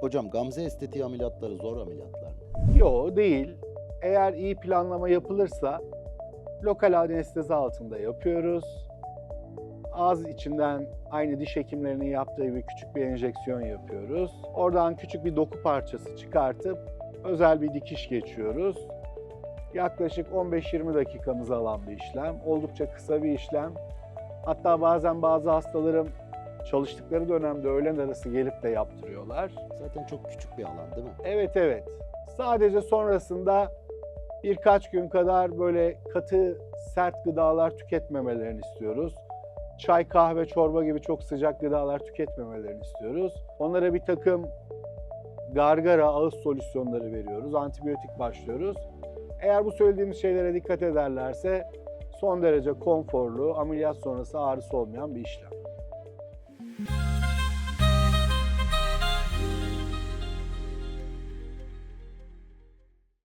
Hocam Gamze estetiği ameliyatları zor ameliyatlar mı? Yo değil. Eğer iyi planlama yapılırsa lokal anestezi altında yapıyoruz. Ağız içinden aynı diş hekimlerinin yaptığı gibi küçük bir enjeksiyon yapıyoruz. Oradan küçük bir doku parçası çıkartıp özel bir dikiş geçiyoruz. Yaklaşık 15-20 dakikamızı alan bir işlem. Oldukça kısa bir işlem. Hatta bazen bazı hastalarım çalıştıkları dönemde öğlen arası gelip de yaptırıyorlar. Zaten çok küçük bir alan değil mi? Evet evet. Sadece sonrasında birkaç gün kadar böyle katı sert gıdalar tüketmemelerini istiyoruz. Çay, kahve, çorba gibi çok sıcak gıdalar tüketmemelerini istiyoruz. Onlara bir takım gargara, ağız solüsyonları veriyoruz. Antibiyotik başlıyoruz. Eğer bu söylediğimiz şeylere dikkat ederlerse son derece konforlu, ameliyat sonrası ağrısı olmayan bir işlem. Bye.